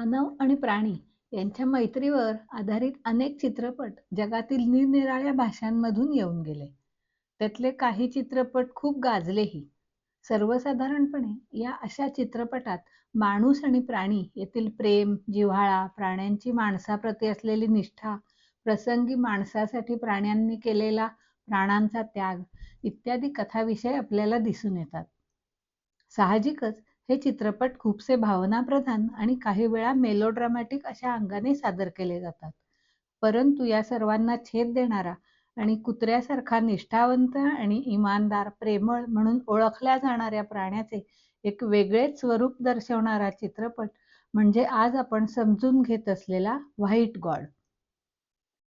मानव आणि प्राणी यांच्या मैत्रीवर आधारित अनेक चित्रपट जगातील निरनिराळ्या भाषांमधून येऊन गेले. त्यातले काही चित्रपट खूप गाजलेही. सर्वसाधारणपणे या अशा चित्रपटात माणूस आणि प्राणी येथील प्रेम, जिव्हाळा, प्राण्यांची माणसाप्रती असलेली निष्ठा, प्रसंगी माणसासाठी प्राण्यांनी केलेला प्राणांचा त्याग इत्यादी कथाविषय आपल्याला दिसून येतात. साहजिकच हे चित्रपट खूपसे भावनाप्रधान आणि काही वेळा मेलोड्रामॅटिक अशा अंगाने सादर केले जातात. परंतु या सर्वांना छेद देणारा आणि कुत्र्यासारखा निष्ठावंत आणि इमानदार, प्रेमळ म्हणून ओळखल्या जाणाऱ्या प्राण्याचे एक वेगळेच स्वरूप दर्शवणारा चित्रपट म्हणजे आज आपण समजून घेत असलेला व्हाईट गॉड.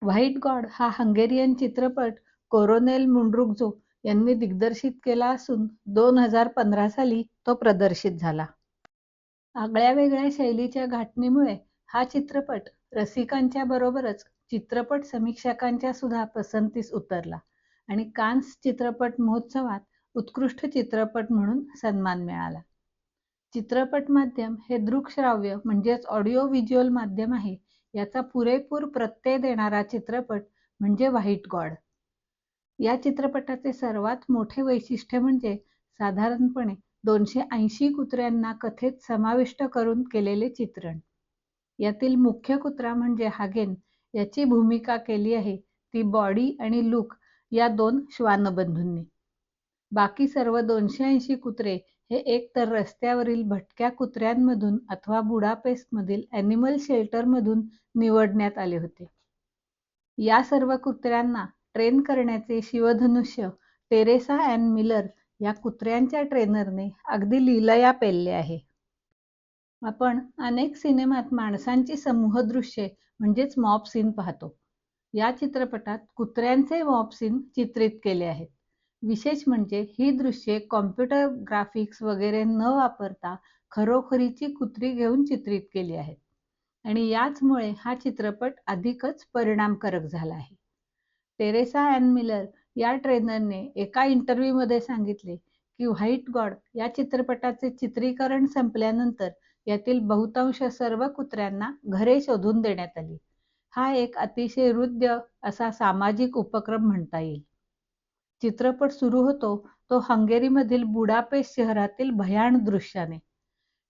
व्हाईट गॉड हा हंगेरियन चित्रपट कोरोनेल मुंड्रुगजो यांनी दिग्दर्शित केला असून दोन हजार पंधरा साली तो प्रदर्शित झाला. आगळ्या वेगळ्या शैलीच्या घाटणीमुळे हा चित्रपट रसिकांच्या बरोबरच चित्रपट समीक्षकांच्या सुद्धा पसंतीस उतरला आणि कान्स चित्रपट महोत्सवात उत्कृष्ट चित्रपट म्हणून सन्मान मिळाला. चित्रपट माध्यम हे दृकश्राव्य म्हणजेच ऑडिओ व्हिज्युअल माध्यम आहे याचा पुरेपूर प्रत्यय देणारा चित्रपट म्हणजे व्हाईट गॉड. या चित्रपटाचे सर्वात मोठे वैशिष्ट्य म्हणजे साधारणपणे दोनशे ऐंशी कुत्र्यांना कथेत समाविष्ट करून केलेले चित्रण. यातील मुख्य कुत्रा म्हणजे हागेन याची भूमिका केली आहे ती बॉडी आणि लुक या दोन श्वानबंधूंनी. बाकी सर्व दोनशे ऐंशी कुत्रे हे एकतर रस्त्यावरील भटक्या कुत्र्यांमधून अथवा बुडापेस्टमधील ॲनिमल शेल्टरमधून निवडण्यात आले होते. या सर्व कुत्र्यांना ट्रेन करण्याचे शिवधनुष्य टेरेसा अँड मिलर या कुत्र्यांच्या ट्रेनरने अगदी लीलया पेलले आहे. आपण अनेक सिनेमात माणसांची समूहदृश्ये म्हणजेच मॉब सीन पाहतो. या चित्रपटात कुत्र्यांचे मॉब सीन चित्रित केले आहेत. विशेष म्हणजे ही दृश्ये कॉम्प्युटर ग्राफिक्स वगैरे न वापरता खरोखरीची कुत्री घेऊन चित्रित केली आहेत आणि याचमुळे हा चित्रपट अधिकच परिणामकारक झाला आहे. टेरेसा अँड मिलर या ट्रेनरने एका इंटरव्ह्यूमध्ये सांगितले की व्हाईट गॉड या चित्रपटाचे चित्रीकरण संपल्यानंतर यातील बहुतांश सर्व कुत्र्यांना घरे शोधून देण्यात आली. हा एक अतिशय हृदय असा सामाजिक उपक्रम म्हणता येईल. चित्रपट सुरू होतो तो हंगेरीमधील बुडापेस्ट शहरातील भयाण दृश्याने.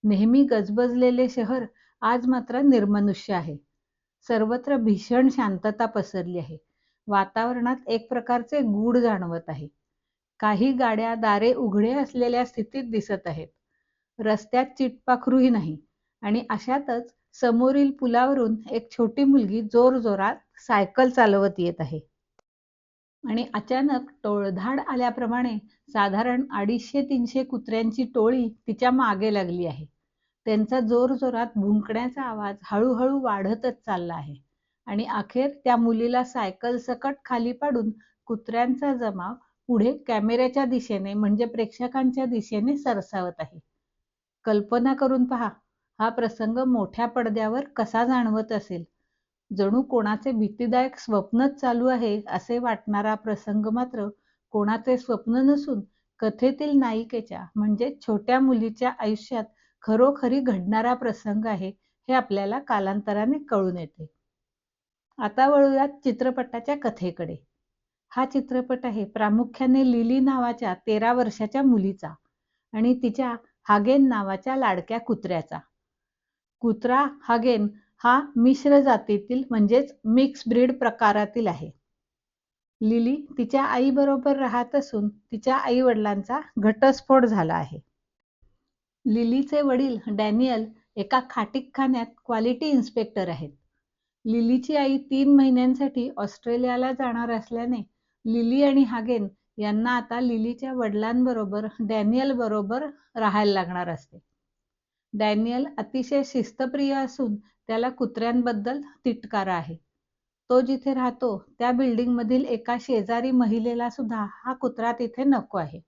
नेहमी गजबजलेले शहर आज मात्र निर्मनुष्य आहे. सर्वत्र भीषण शांतता पसरली आहे. वातावरणात एक प्रकारचे गूढ जाणवत आहे. काही गाड्या दारे उघडे असलेल्या स्थितीत दिसत आहेत. रस्त्यात चिटपाखरूही नाही आणि अशातच समोरील पुलावरून एक छोटी मुलगी जोरजोरात सायकल चालवत येत आहे. आणि अचानक टोळधाड आल्याप्रमाणे साधारण अडीचशे तीनशे कुत्र्यांची टोळी तिच्यामागे लागली आहे. त्यांचा जोरजोरात भुंकण्याचा आवाज हळूहळू वाढतच चालला आहे आणि अखेर त्या मुलीला सायकलसकट खाली पाडून कुत्र्यांचा जमाव पुढे कॅमेऱ्याच्या दिशेने म्हणजे प्रेक्षकांच्या दिशेने सरसावत आहे. कल्पना करून पहा हा प्रसंग मोठ्या पडद्यावर कसा जाणवत असेल. जणू कोणाचे भीतीदायक स्वप्नच चालू आहे असे वाटणारा प्रसंग मात्र कोणाचे स्वप्न नसून कथेतील नायिकेच्या म्हणजे छोट्या मुलीच्या आयुष्यात खरोखरी घडणारा प्रसंग आहे हे आपल्याला कालांतराने कळून येते. आता वळूयात चित्रपटाच्या कथेकडे. हा चित्रपट आहे प्रामुख्याने लिली नावाच्या तेरा वर्षाच्या मुलीचा आणि तिच्या हागेन नावाच्या लाडक्या कुत्र्याचा. कुत्रा हागेन हा मिश्र जातीतील म्हणजेच मिक्स ब्रीड प्रकारातील आहे. लिली तिच्या आईबरोबर राहत असून तिच्या आई-वडिलांचा घटस्फोट झाला आहे. लिलीचे वडील डॅनियल एका खाटीकखान्यात क्वालिटी इन्स्पेक्टर आहेत. लिलीची आई तीन महिन्यांसाठी ऑस्ट्रेलियाला जाणार असल्याने लिली आणि हागेन यांना आता लिलीच्या वडिलांबरोबर डॅनियल बरोबर राहायला लागणार असते. डॅनियल अतिशय शिस्तप्रिय असून त्याला कुत्र्यांबद्दल तिटकारा आहे. तो जिथे राहतो त्या बिल्डिंगमधील एका शेजारी महिलेला सुद्धा हा कुत्रा तिथे नको आहे.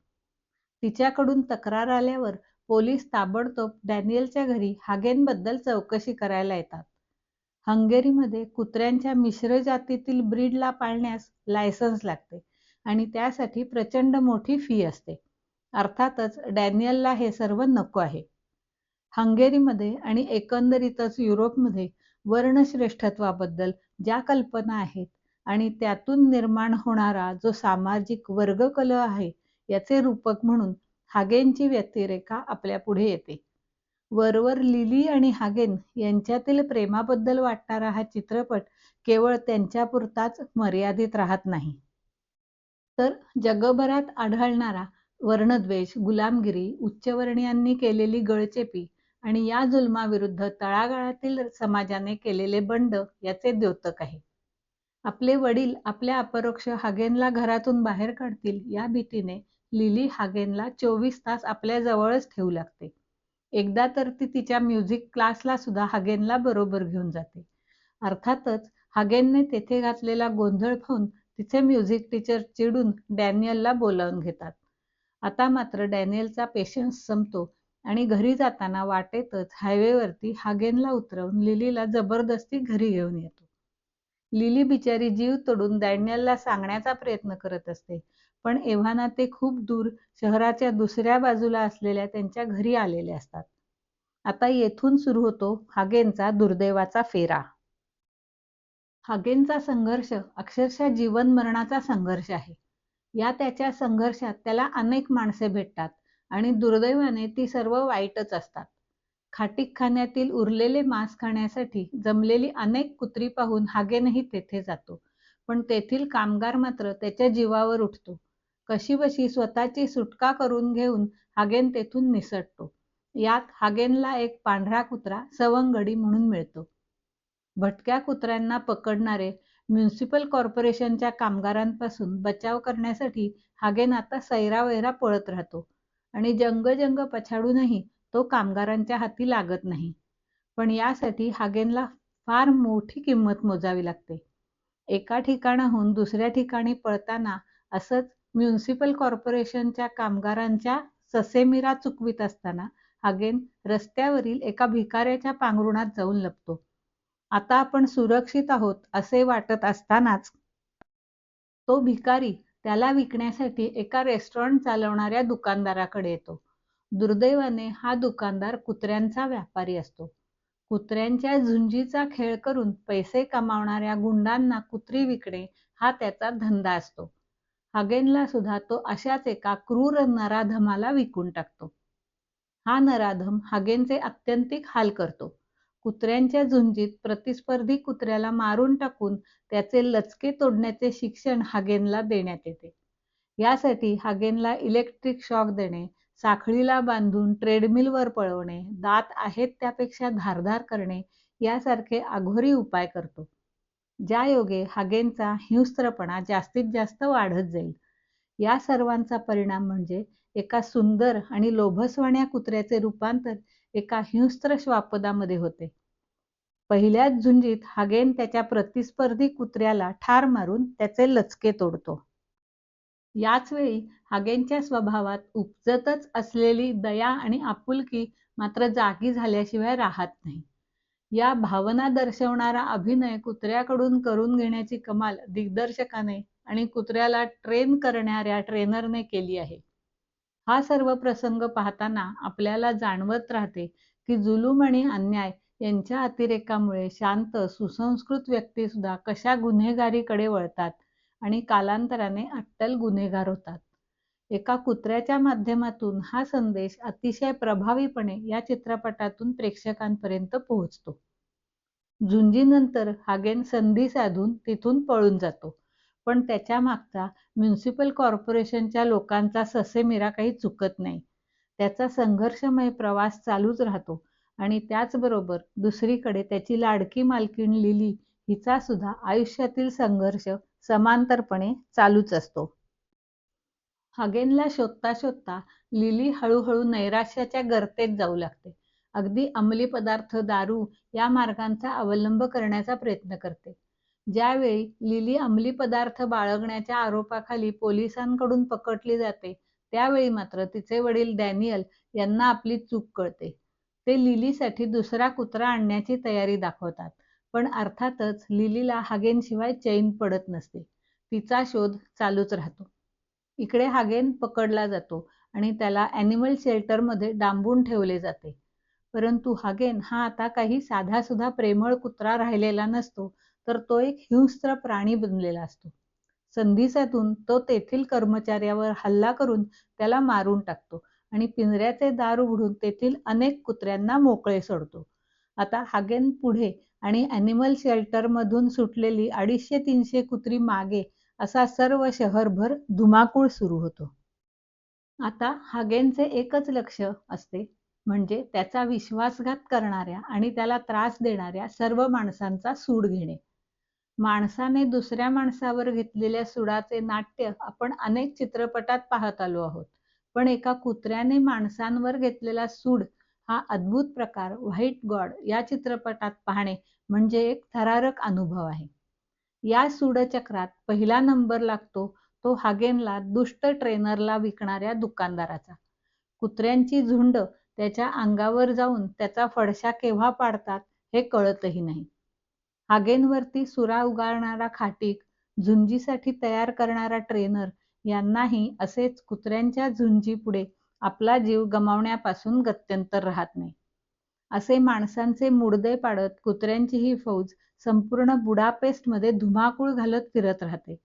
तिच्याकडून तक्रार आल्यावर पोलीस ताबडतोब डॅनियलच्या घरी हागेनबद्दल चौकशी करायला येतात. हंगेरीमध्ये कुत्र्यांच्या मिश्र जातीतील ब्रीडला पाळण्यास लायसन्स लागते आणि त्यासाठी प्रचंड मोठी फी असते. अर्थातच डॅनियलला हे सर्व नको आहे. हंगेरीमध्ये आणि एकंदरीतच युरोपमध्ये वर्णश्रेष्ठत्वाबद्दल ज्या कल्पना आहेत आणि त्यातून निर्माण होणारा जो सामाजिक वर्गकल आहे याचे रूपक म्हणून हागेनची व्यतिरेखा आपल्या पुढे येते वरवर लिली आणि हागेन यांच्यातील प्रेमाबद्दल वाटणारा हा चित्रपट केवळ त्यांच्यापुरताच मर्यादित राहत नाही. तर जगभरात आढळणारा वर्णद्वेष गुलामगिरी उच्चवर्णीयांनी केलेली गळचेपी आणि या जुलमाविरुद्ध तळागाळातील समाजाने केलेले बंड याचे द्योतक आहे. आपले वडील आपल्या अपरोक्ष हागेनला घरातून बाहेर काढतील या भीतीने लिली हागेनला चोवीस तास आपल्या जवळच ठेवू लागते. एकदा तर ती तिच्या म्युझिक क्लासला सुद्धा हागेनला बरोबर घेऊन जाते. अर्थातच हागेनने तेथे घातलेला गोंधळ पाहून तिचे म्युझिक टीचर चिडून डॅनियलला बोलावून घेतात. आता मात्र डॅनियलचा पेशन्स संपतो आणि घरी जाताना वाटेतच हायवेवरती हागेनला उतरवून लिलीला जबरदस्ती घरी घेऊन येतो. लिली बिचारी जीव तोडून डॅनियलला सांगण्याचा प्रयत्न करत असते. पण एव्हाना ते खूप दूर शहराच्या दुसऱ्या बाजूला असलेल्या त्यांच्या घरी आलेले असतात. आता येथून सुरू होतो हागेनचा दुर्दैवाचा फेरा. हागेनचा संघर्ष अक्षरशः जीवन मरणाचा संघर्ष आहे. या त्याच्या संघर्षात त्याला अनेक माणसे भेटतात आणि दुर्दैवाने ती सर्व वाईटच असतात. खाण्यातील उरलेले मांस खाण्यासाठी जमलेली अनेक कुत्री पाहून हागेनही तेथे जातो. पण तेथील कामगार मात्र त्याच्या जीवावर उठतो. कशीबशी स्वतःची सुटका करून घेऊन हागेन तेथून निसटतो. यात हागेनला एक पांढरा कुत्रा सवंगडी म्हणून मिळतो. भटक्या कुत्र्यांना पकडणारे म्युन्सिपल कॉर्पोरेशनच्या कामगारांपासून बचाव करण्यासाठी हागेन आता सैरावैरा पळत राहतो आणि जंगजंग पछाडूनही तो कामगारांच्या हाती लागत नाही. पण यासाठी हागेनला फार मोठी किंमत मोजावी लागते. एका ठिकाणाहून दुसऱ्या ठिकाणी पळताना असंच म्युन्सिपल कॉर्पोरेशनच्या कामगारांच्या ससेमिरा चुकवीत असताना अगेन रस्त्यावरील एका भिकाऱ्याच्या पांघरुणात जाऊन लपतो. आता आपण सुरक्षित आहोत असे वाटत असतानाच तो भिकारी त्याला विकण्यासाठी एका रेस्टॉरंट चालवणाऱ्या दुकानदाराकडे येतो. दुर्दैवाने हा दुकानदार कुत्र्यांचा व्यापारी असतो. कुत्र्यांच्या झुंजीचा खेळ करून पैसे कमावणाऱ्या गुंडांना कुत्री विकणे हा त्याचा धंदा असतो. हागेनला सुद्धा तो अशाच एका क्रूर नराधमाला विकून टाकतो. हा नराधम हागेनचे अत्यंतिक हाल करतो. कुत्र्यांच्या झुंजीत प्रतिस्पर्धी कुत्र्याला मारून टाकून त्याचे लचके तोडण्याचे शिक्षण हागेनला देण्यात येते. यासाठी हागेनला इलेक्ट्रिक शॉक देणे साखळीला बांधून ट्रेडमिलवर पळवणे दात आहेत त्यापेक्षा धारधार करणे यासारखे अघोरी उपाय करतो. ज्या योगे हागेनचा हिंस्त्रपणा जास्तीत जास्त वाढत जाईल. या सर्वांचा परिणाम म्हणजे एका सुंदर आणि लोभसवाण्या कुत्र्याचे रूपांतर एका हिंस्त्र श्वापदामध्ये होते. पहिल्याच झुंजीत हागेन त्याच्या प्रतिस्पर्धी कुत्र्याला ठार मारून त्याचे लचके तोडतो. याच वेळी हागेनच्या स्वभावात उपजतच असलेली दया आणि आपुलकी मात्र जागी झाल्याशिवाय राहत नाही. या भावना दर्शवणारा अभिनय कुत्र्याकडून करून घेण्याची कमाल दिग्दर्शकाने आणि कुत्र्याला ट्रेन करणाऱ्या ट्रेनरने केली आहे. हा सर्व प्रसंग पाहताना आपल्याला जाणवत राहते की जुलूम आणि अन्याय यांच्या अतिरेकामुळे शांत सुसंस्कृत व्यक्ती सुद्धा कशा गुन्हेगारीकडे वळतात आणि कालांतराने अट्टल गुन्हेगार होतात. एका कुत्र्याच्या माध्यमातून हा संदेश अतिशय प्रभावीपणे या चित्रपटातून प्रेक्षकांपर्यंत पोहोचतो. झुंजीनंतर हागेन संधी साधून तिथून पळून जातो. पण त्याच्या मागचा म्युन्सिपल कॉर्पोरेशनच्या लोकांचा ससेमिरा काही चुकत नाही. त्याचा संघर्षमय प्रवास चालूच राहतो आणि त्याचबरोबर दुसरीकडे त्याची लाडकी मालकीण लिली हिचा सुद्धा आयुष्यातील संघर्ष समांतरपणे चालूच असतो. हागेनला शोधता शोधता लिली हळूहळू नैराश्याच्या गर्तेत जाऊ लागते. अगदी अंमली पदार्थ दारू या मार्गांचा अवलंब करण्याचा प्रयत्न करते. ज्यावेळी लिली अंमली पदार्थ बाळगण्याच्या आरोपाखाली पोलिसांकडून पकडली जाते त्यावेळी मात्र तिचे वडील डॅनियल यांना आपली चूक कळते. ते लिलीसाठी दुसरा कुत्रा आणण्याची तयारी दाखवतात पण अर्थातच लिलीला हागेनशिवाय चैन पडत नसते. तिचा शोध चालूच राहतो. इकडे हागेन पकडला जातो आणि त्याला ॲनिमल शेल्टरमध्ये डांबून ठेवले जाते. परंतु हागेन हा आता काही साधासुधा प्रेमळ कुत्रा राहिलेला नसतो तर तो एक हिंस्त्र प्राणी बनलेला असतो. संधीसातून तो तेथील कर्मचाऱ्यावर हल्ला करून त्याला मारून टाकतो आणि पिंजऱ्याचे दार उघडून तेथील अनेक कुत्र्यांना मोकळे सोडतो. आता हागेन पुढे आणि ॲनिमल शेल्टरमधून सुटलेली अडीचशे तीनशे कुत्री मागे असा सर्व शहरभर धुमाकूळ सुरू होतो. आता हागेनचे एकच लक्ष असते म्हणजे त्याचा विश्वासघात करणाऱ्या आणि त्याला त्रास देणाऱ्या सर्व माणसांचा सूड घेणे. माणसाने दुसऱ्या माणसावर घेतलेल्या सुडाचे नाट्य आपण अनेक चित्रपटात पाहत आलो आहोत पण एका कुत्र्याने माणसांवर घेतलेला सूड हा अद्भुत प्रकार व्हाईट गॉड या चित्रपटात पाहणे म्हणजे एक थरारक अनुभव आहे. या सूडचक्रात पहिला नंबर लागतो तो हागेनला दुष्ट ट्रेनरला विकणाऱ्या दुकानदाराचा. कुत्र्यांची झुंड त्याच्या अंगावर जाऊन त्याचा फडशा केव्हा पाडतात हे कळतही नाही. हागेनवरती सुरा उगारणारा खाटीक झुंजीसाठी तयार करणारा ट्रेनर यांनाही असेच कुत्र्यांच्या झुंजीपुढे आपला जीव गमावण्यापासून गत्यंतर राहत नाही. असे माणसांचे मुडदे पाडत कुत्र्यांची ही फौज संपूर्ण बुडापेस्टमध्ये धुमाकूळ घालत फिरत राहते.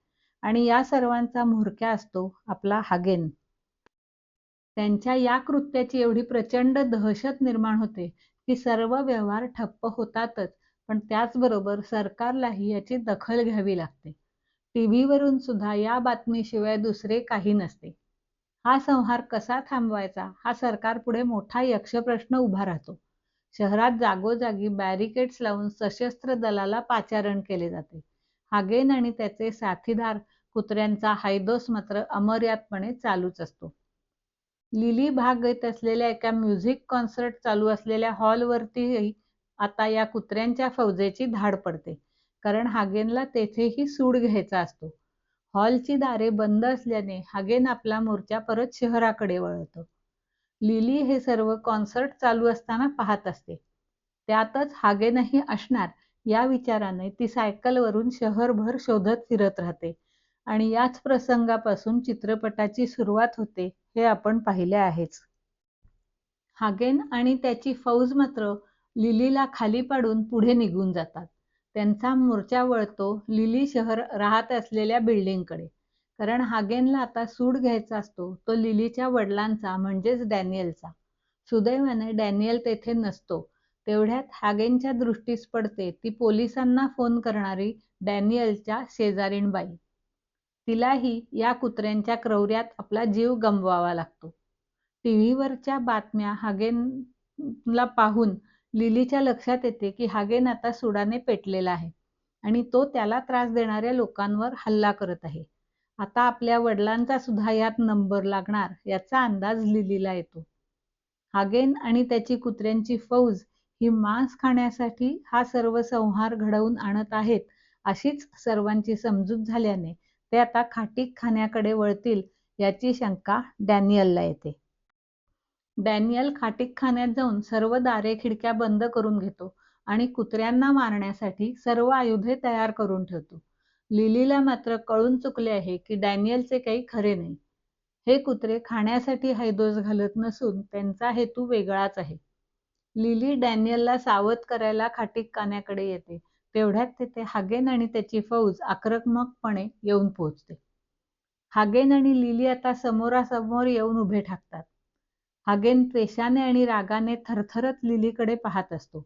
आणि या सर्वांचा म्होरक्या असतो आपला हागेन. त्यांच्या या कृत्याची एवढी प्रचंड दहशत निर्माण होते की सर्व व्यवहार ठप्प होतातच पण त्याचबरोबर सरकारलाही याची दखल घ्यावी लागते. टीव्हीवरून सुद्धा या बातमीशिवाय दुसरे काही नसते. हा संहार कसा थांबवायचा? हा सरकारपुढे मोठा यक्षप्रश्न उभा राहतो. शहरात जागोजागी बॅरिकेड्स लावून सशस्त्र दलाला पाचारण केले जाते. हागेन आणि त्याचे साथीदार कुत्र्यांचा हायदोस मात्र अमर्यादपणे चालूच असतो. लिली भाग घेत असलेल्या एका म्युझिक कॉन्सर्ट चालू असलेल्या हॉलवरतीही आता या कुत्र्यांच्या फौजेची धाड पडते. कारण हागेनला तेथेही सूड घ्यायचा असतो. हॉलची दारे बंद असल्याने हागेन आपला मोर्चा परत शहराकडे वळवतो लिली हे सर्व कॉन्सर्ट चालू असताना पाहत असते. त्यातच हागेनही असणार या विचाराने ती सायकलवरून शहरभर शोधत फिरत राहते. आणि याच प्रसंगापासून चित्रपटाची सुरुवात होते हे आपण पाहिले आहेच. हागेन आणि त्याची फौज मात्र लिलीला खाली पाडून पुढे निघून जातात. त्यांचा मोर्चा वळतो लिली शहर राहत असलेल्या बिल्डिंगकडे कारण हागेनला आता सूड घ्यायचा असतो तो लिलीच्या वडिलांचा म्हणजेच डॅनियलचा. सुदैवाने डॅनियल तेथे नसतो. तेवढ्यात हागेनच्या दृष्टीस पडते ती पोलिसांना फोन करणारी डॅनियलच्या शेजारीणबाई. तिलाही या कुत्र्यांच्या क्रौर्यात आपला जीव गमवावा लागतो. टीव्हीवरच्या बातम्या हागेनला पाहून लिलीच्या लक्षात येते की हागेन आता सुडाने पेटलेला आहे आणि तो त्याला त्रास देणाऱ्या लोकांवर हल्ला करत आहे. आता आपल्या वडिलांचा सुद्धा यात नंबर लागणार याचा अंदाज लिलीला येतो हागेन आणि त्याची कुत्र्यांची फौज ही मांस खाण्यासाठी हा सर्व संहार घडवून आणत आहेत अशीच सर्वांची समजूत झाल्याने ते आता खाटीक खाण्याकडे वळतील याची शंका डॅनियलला येते. डॅनियल खाटीक खाण्यात जाऊन सर्व दारे खिडक्या बंद करून घेतो आणि कुत्र्यांना मारण्यासाठी सर्व आयुधे तयार करून ठेवतो. लिलीला मात्र कळून चुकले आहे की डॅनियलचे काही खरे नाही. हे कुत्रे खाण्यासाठी हैदोस घालत नसून त्यांचा हेतू वेगळाच आहे. लिली डॅनियलला सावध करायला खाटीक कान्याकडे येते. तेवढ्यात तेथे हागेन आणि त्याची फौज आक्रमकपणे येऊन पोहोचते. हागेन आणि लिली आता समोरासमोर येऊन उभे ठाकतात. हागेन त्वेषाने आणि रागाने थरथरत लिलीकडे पाहत असतो.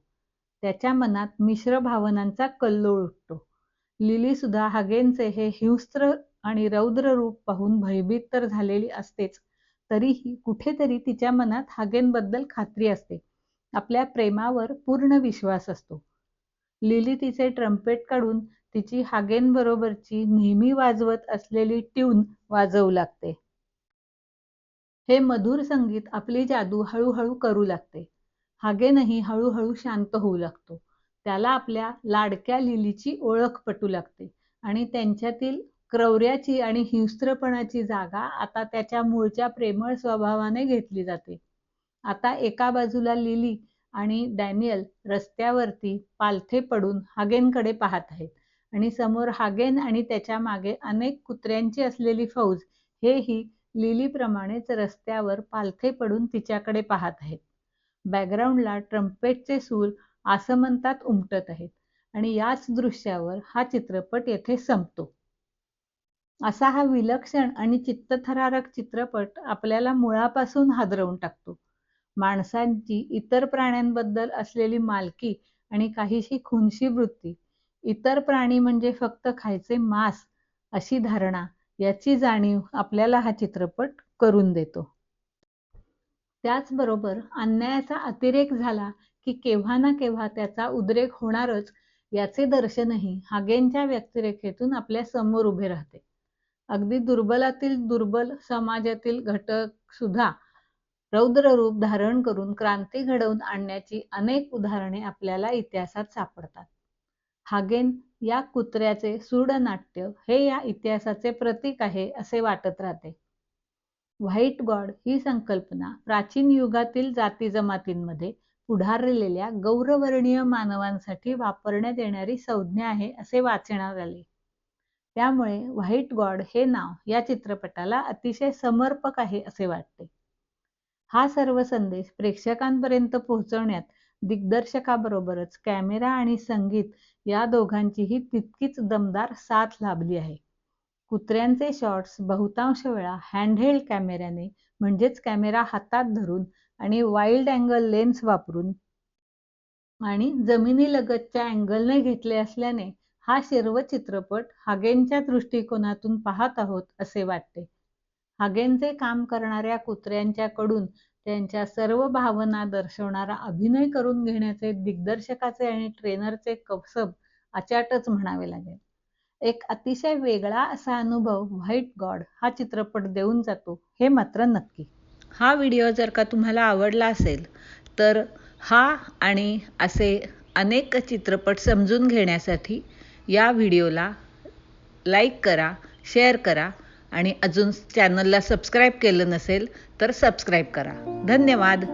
त्याच्या मनात मिश्र भावनांचा कल्लोळ उठतो. लिली सुद्धा हागेनचे हे हिंस्त्र आणि रौद्र रूप पाहून भयभीत तर झालेली असतेच तरीही कुठेतरी तिच्या मनात हागेनबद्दल खात्री असते. आपल्या प्रेमावर पूर्ण विश्वास असतो. लिली तिचे ट्रम्पेट काढून तिची हागेनबरोबरची नेहमी वाजवत असलेली ट्यून वाजवू लागते. हे मधुर संगीत आपली जादू हळूहळू करू लागते. हागेनही हळूहळू शांत होऊ लागतो. त्याला आपल्या लाडक्या लिलीची ओळख पटू लागते. आणि त्यांच्यातील क्रौर्याची आणि हिंस्त्रपणाची जागा आता त्याच्या मूळच्या प्रेमळ स्वभावाने घेतली जाते. आता एका बाजूला लिली आणि डॅनियल रस्त्यावरती पालथे पडून हागेनकडे पाहत आहेत. आणि समोर हागेन आणि त्याच्यामागे अनेक कुत्र्यांची असलेली फौज हेही लिलीप्रमाणेच रस्त्यावर पालथे पडून तिच्याकडे पाहत आहेत. बॅकग्राऊंडला ट्रम्पेटचे सूर असं म्हणतात उमटत आहेत. आणि याच दृश्यावर हा चित्रपट येथे संपतो. असा हा विलक्षण आणि चित्तथरारक चित्रपट आपल्याला मुळापासून हादरवून टाकतो. माणसांची इतर प्राण्यांबद्दल असलेली मालकी आणि काहीशी खुनशी वृत्ती इतर प्राणी म्हणजे फक्त खायचे मांस अशी धारणा याची जाणीव आपल्याला हा चित्रपट करून देतो. त्याचबरोबर अन्यायाचा अतिरेक झाला की केव्हा ना केव्हा त्याचा उद्रेक होणारच याचे दर्शनही हागेंच्या व्यक्तिरेखेतून आपल्यासमोर उभे राहते. अगदी दुर्बलातील दुर्बल समाजातील घटक सुद्धा रौद्र रूप धारण करून क्रांती घडवून आणण्याची अनेक उदाहरणे आपल्याला इतिहासात सापडतात. हागेन या कुत्र्याचे सूडनाट्य हे या इतिहासाचे प्रतीक आहे असे वाटत राहते. व्हाईट गॉड ही संकल्पना प्राचीन युगातील जाती जमातींमध्ये पुढारलेल्या गौरवर्णीय मानवांसाठी वापरण्यात येणारी संज्ञा आहे असे वाचण्यात आले. त्यामुळे व्हाईट गॉड हे नाव या चित्रपटाला अतिशय समर्पक आहे असे वाटते. हा सर्व संदेश प्रेक्षकांपर्यंत पोहोचवण्यात दिग्दर्शकाबरोबरच कॅमेरा आणि संगीत या दोघांचीही तितकीच दमदार साथ लाभली आहे. कुत्र्यांचे शॉट्स बहुतांश वेळा हँडहेल्ड कॅमेऱ्याने म्हणजेच कॅमेरा हातात धरून आणि वाईल्ड अँगल लेन्स वापरून आणि जमिनीलगतच्या अँगलने घेतले असल्याने हा सर्व चित्रपट हागेनच्या दृष्टिकोनातून पाहत आहोत असे वाटते. हागेनचे काम करणाऱ्या कुत्र्यांच्याकडून त्यांच्या सर्व भावना दर्शवणारा अभिनय करून घेण्याचे दिग्दर्शकाचे आणि ट्रेनरचे कसब अचाटच म्हणावे लागेल. एक अतिशय वेगळा असा अनुभव व्हाईट गॉड हा चित्रपट देऊन जातो हे मात्र नक्की. हा व्हिडिओ जर का तुम्हाला आवडला असेल तर हा आणि असे अनेक चित्रपट समजून घेण्यासाठी या व्हिडिओला लाईक करा शेअर करा आणि अजून चॅनलला सबस्क्राईब केलं नसेल तर सबस्क्राईब करा. धन्यवाद.